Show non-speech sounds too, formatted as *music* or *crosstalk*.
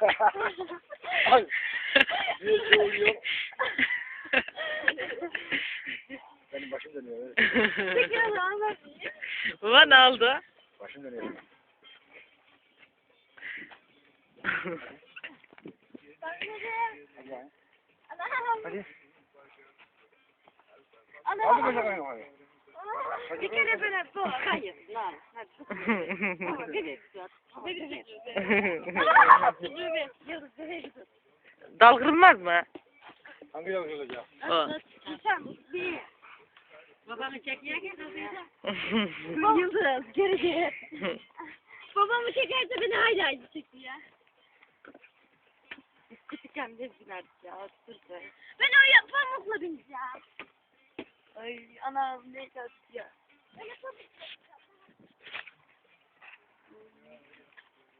*laughs* Ay. Niye oluyor? Benim başım dönüyor. evet. Baba ne oldu? Başım dönüyor. Hadi. Hadi koyun hadi. Bir kere böyle bu. *laughs* Hayır lan. Hadi. Ama bir de tut. Bir de tut. Yıldız nereye gidiyor? *laughs* Dal kırılmaz mı? Hangi? O. Sen bir. Babamı gel. *laughs* Hı. Yıldız geri gel. Babamı çekerse beni haydi haydi çekiyor ya. Biz küçükken biz binerdik ya. Ben. Ay ana ne ya.